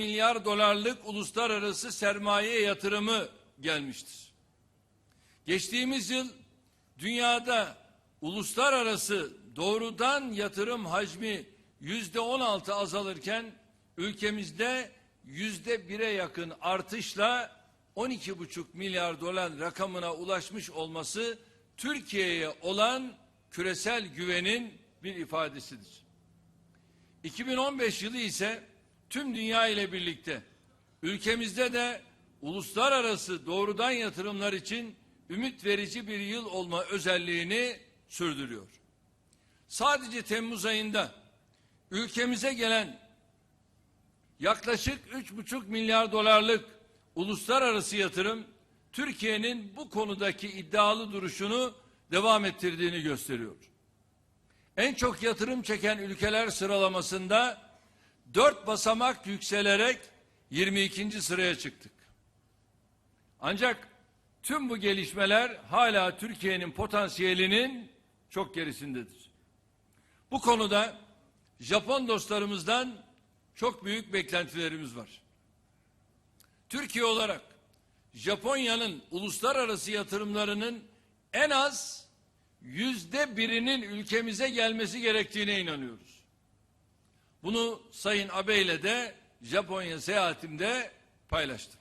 milyar dolarlık uluslararası sermaye yatırımı gelmiştir. Geçtiğimiz yıl dünyada uluslararası doğrudan yatırım hacmi yüzde on altı azalırken ülkemizde yüzde bire yakın artışla 12,5 milyar dolar rakamına ulaşmış olması Türkiye'ye olan küresel güvenin bir ifadesidir. 2015 yılı ise tüm dünya ile birlikte ülkemizde de uluslararası doğrudan yatırımlar için ümit verici bir yıl olma özelliğini sürdürüyor. Sadece Temmuz ayında ülkemize gelen yaklaşık 3,5 milyar dolarlık uluslararası yatırım Türkiye'nin bu konudaki iddialı duruşunu devam ettirdiğini gösteriyor. En çok yatırım çeken ülkeler sıralamasında dört basamak yükselerek 22. sıraya çıktık. Ancak tüm bu gelişmeler hala Türkiye'nin potansiyelinin çok gerisindedir. Bu konuda Japon dostlarımızdan çok büyük beklentilerimiz var. Türkiye olarak Japonya'nın uluslararası yatırımlarının en az yüzde birinin ülkemize gelmesi gerektiğine inanıyoruz. Bunu Sayın Abe ile de Japonya seyahatimde paylaştım.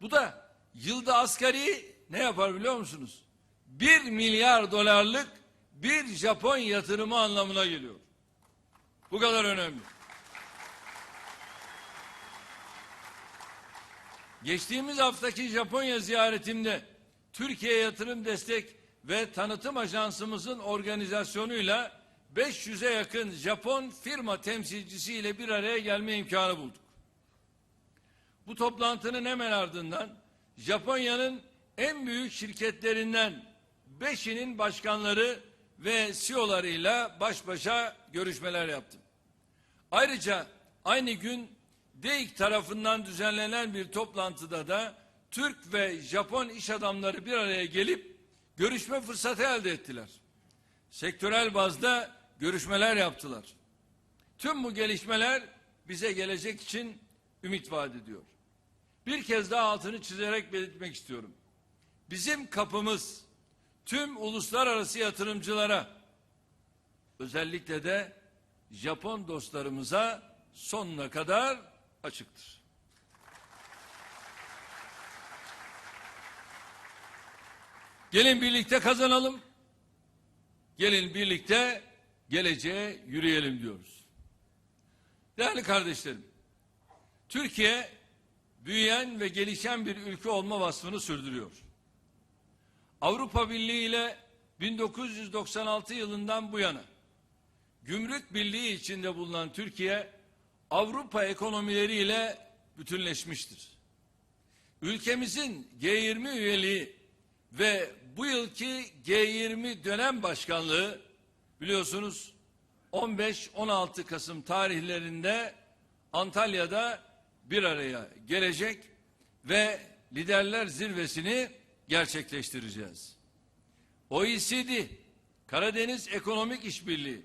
Bu da yılda asgari ne yapar biliyor musunuz? Bir milyar dolarlık bir Japon yatırımı anlamına geliyor. Bu kadar önemli. Geçtiğimiz haftaki Japonya ziyaretimde Türkiye Yatırım Destek ve Tanıtım Ajansımızın organizasyonuyla 500'e yakın Japon firma temsilcisiyle bir araya gelme imkanı bulduk. Bu toplantının hemen ardından Japonya'nın en büyük şirketlerinden beşinin başkanları ve CEO'larıyla baş başa görüşmeler yaptım. Ayrıca aynı gün DEİK tarafından düzenlenen bir toplantıda da Türk ve Japon iş adamları bir araya gelip görüşme fırsatı elde ettiler. Sektörel bazda görüşmeler yaptılar. Tüm bu gelişmeler bize gelecek için ümit vaat ediyor. Bir kez daha altını çizerek belirtmek istiyorum. Bizim kapımız tüm uluslararası yatırımcılara özellikle de Japon dostlarımıza sonuna kadar açıktır. Gelin birlikte kazanalım. Gelin birlikte geleceğe yürüyelim diyoruz. Değerli kardeşlerim, Türkiye büyüyen ve gelişen bir ülke olma vasfını sürdürüyor. Avrupa Birliği ile 1996 yılından bu yana gümrük birliği içinde bulunan Türkiye Avrupa ekonomileriyle bütünleşmiştir. Ülkemizin G20 üyeliği ve bu yılki G20 dönem başkanlığı biliyorsunuz 15-16 Kasım tarihlerinde Antalya'da bir araya gelecek ve liderler zirvesini gerçekleştireceğiz. OECD, Karadeniz Ekonomik İşbirliği,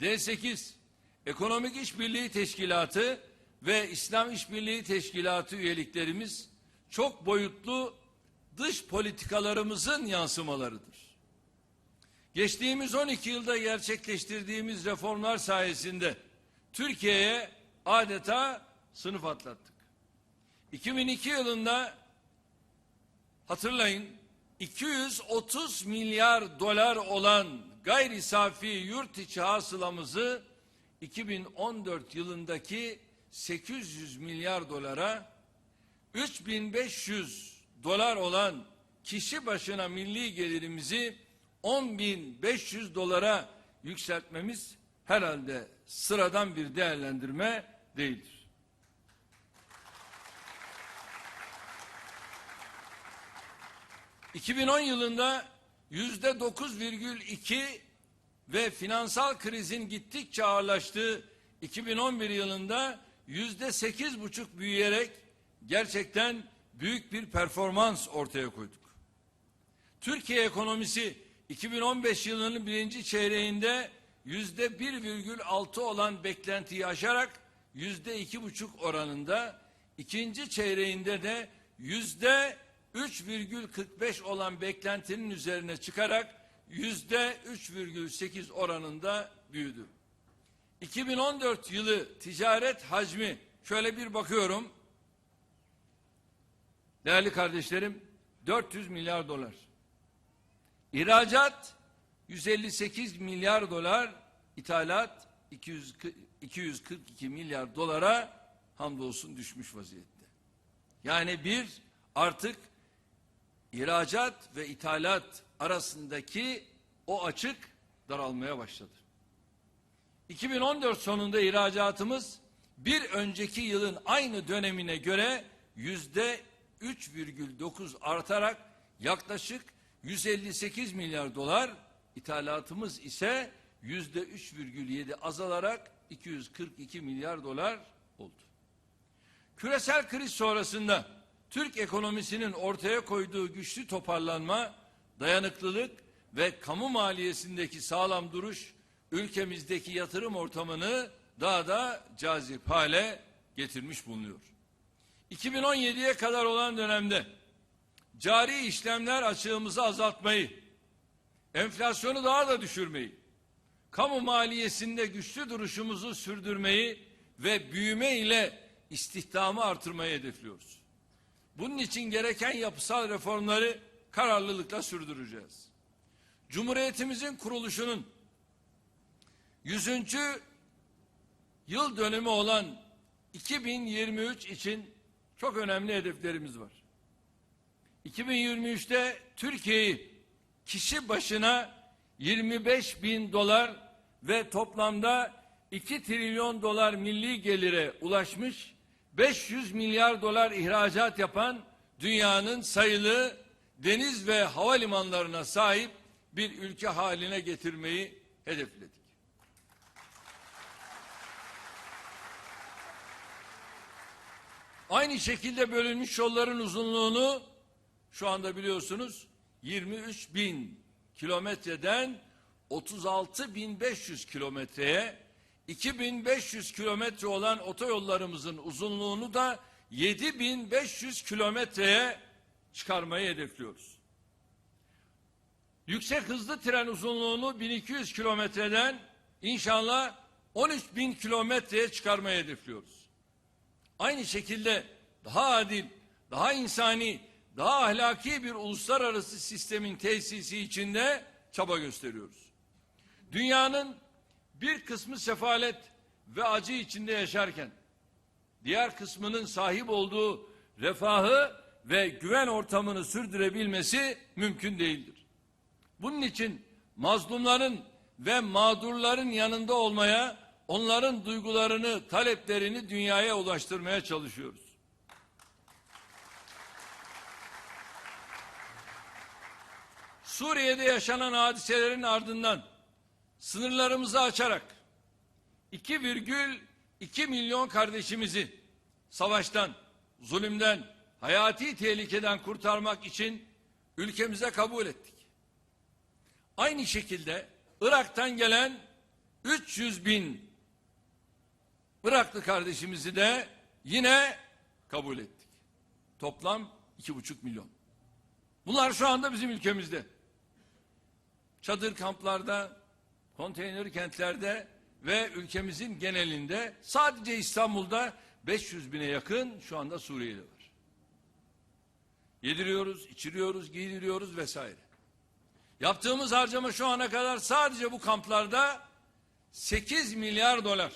D8, Ekonomik İşbirliği Teşkilatı ve İslam İşbirliği Teşkilatı üyeliklerimiz çok boyutlu dış politikalarımızın yansımalarıdır. Geçtiğimiz 12 yılda gerçekleştirdiğimiz reformlar sayesinde Türkiye'ye adeta sınıf atlattık. 2002 yılında hatırlayın 230 milyar dolar olan gayri safi yurt içi hasılamızı 2014 yılındaki 800 milyar dolara 3500 dolar olan kişi başına milli gelirimizi 10.500 dolara yükseltmemiz herhalde sıradan bir değerlendirme değildir. ...2010 yılında yüzde 9,2 ve finansal krizin gittikçe ağırlaştığı 2011 yılında yüzde sekiz buçuk büyüyerek gerçekten büyük bir performans ortaya koyduk. Türkiye ekonomisi 2015 yılının birinci çeyreğinde yüzde 1,6 olan beklentiyi aşarak yüzde iki buçuk oranında, ikinci çeyreğinde de yüzde 3,45 olan beklentinin üzerine çıkarak yüzde 3,8 oranında büyüdü. 2014 yılı ticaret hacmi şöyle bir bakıyorum. Değerli kardeşlerim 400 milyar dolar. İhracat 158 milyar dolar, ithalat 200 242 milyar dolara hamdolsun düşmüş vaziyette. Yani bir artık ihracat ve ithalat arasındaki o açık daralmaya başladı. 2014 sonunda ihracatımız bir önceki yılın aynı dönemine göre yüzde 3,9 artarak yaklaşık 158 milyar dolar, ithalatımız ise yüzde 3,7 azalarak 242 milyar dolar oldu. Küresel kriz sonrasında Türk ekonomisinin ortaya koyduğu güçlü toparlanma, dayanıklılık ve kamu maliyesindeki sağlam duruş ülkemizdeki yatırım ortamını daha da cazip hale getirmiş bulunuyor. 2017'ye kadar olan dönemde cari işlemler açığımızı azaltmayı, enflasyonu daha da düşürmeyi, kamu maliyesinde güçlü duruşumuzu sürdürmeyi ve büyüme ile istihdamı artırmayı hedefliyoruz. Bunun için gereken yapısal reformları kararlılıkla sürdüreceğiz. Cumhuriyetimizin kuruluşunun 100. yıl dönümü olan 2023 için çok önemli hedeflerimiz var. 2023'te Türkiye'yi kişi başına 25 bin dolar ve toplamda 2 trilyon dolar milli gelire ulaşmış 500 milyar dolar ihracat yapan dünyanın sayılı deniz ve havalimanlarına sahip bir ülke haline getirmeyi hedefledik. Aynı şekilde bölünmüş yolların uzunluğunu şu anda biliyorsunuz 23 bin kilometreden 36 bin 500 kilometreye 2500 kilometre olan otoyollarımızın uzunluğunu da 7500 kilometreye çıkarmayı hedefliyoruz. Yüksek hızlı tren uzunluğunu 1200 kilometreden inşallah 13 bin kilometreye çıkarmayı hedefliyoruz. Aynı şekilde daha adil, daha insani, daha ahlaki bir uluslararası sistemin tesisi içinde çaba gösteriyoruz. Dünyanın bir kısmı sefalet ve acı içinde yaşarken diğer kısmının sahip olduğu refahı ve güven ortamını sürdürebilmesi mümkün değildir. Bunun için mazlumların ve mağdurların yanında olmaya, onların duygularını, taleplerini dünyaya ulaştırmaya çalışıyoruz. Suriye'de yaşanan hadiselerin ardından sınırlarımızı açarak 2,2 milyon kardeşimizi savaştan, zulümden, hayati tehlikeden kurtarmak için ülkemize kabul ettik. Aynı şekilde Irak'tan gelen 300 bin Iraklı kardeşimizi de yine kabul ettik. Toplam iki buçuk milyon. Bunlar şu anda bizim ülkemizde. Çadır kamplarda, konteyner kentlerde ve ülkemizin genelinde sadece İstanbul'da 500 bine yakın şu anda Suriyeli var. Yediriyoruz, içiriyoruz, giydiriyoruz vesaire. Yaptığımız harcama şu ana kadar sadece bu kamplarda 8 milyar dolar.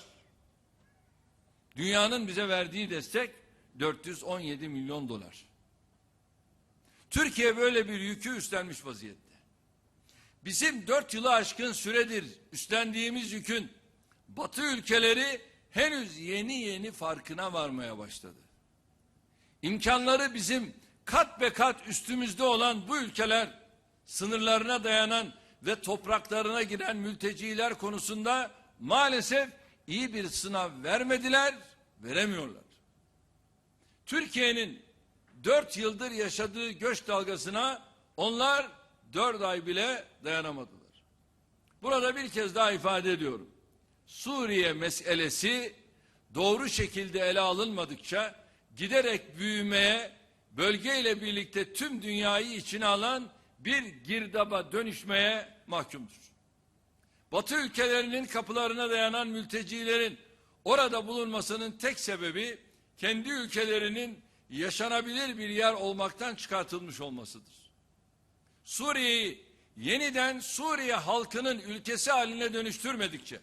Dünyanın bize verdiği destek 417 milyon dolar. Türkiye böyle bir yükü üstlenmiş vaziyette. Bizim dört yılı aşkın süredir üstlendiğimiz yükün Batı ülkeleri henüz yeni yeni farkına varmaya başladı. İmkanları bizim kat be kat üstümüzde olan bu ülkeler sınırlarına dayanan ve topraklarına giren mülteciler konusunda maalesef iyi bir sınav vermediler, veremiyorlar. Türkiye'nin dört yıldır yaşadığı göç dalgasına onlar dört ay bile dayanamadılar. Burada bir kez daha ifade ediyorum. Suriye meselesi doğru şekilde ele alınmadıkça giderek büyümeye, bölgeyle birlikte tüm dünyayı içine alan bir girdaba dönüşmeye mahkumdur. Batı ülkelerinin kapılarına dayanan mültecilerin orada bulunmasının tek sebebi kendi ülkelerinin yaşanabilir bir yer olmaktan çıkartılmış olmasıdır. Suriye'yi yeniden Suriye halkının ülkesi haline dönüştürmedikçe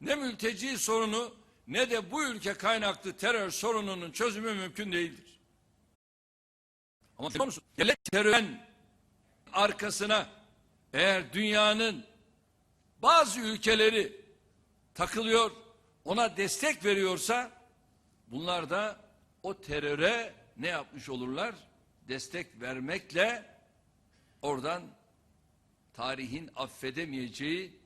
ne mülteci sorunu ne de bu ülke kaynaklı terör sorununun çözümü mümkün değildir. Ama biliyor? Devlet terörün arkasına eğer dünyanın bazı ülkeleri takılıyor, ona destek veriyorsa bunlar da o teröre ne yapmış olurlar? Destek vermekle oradan tarihin affedemeyeceği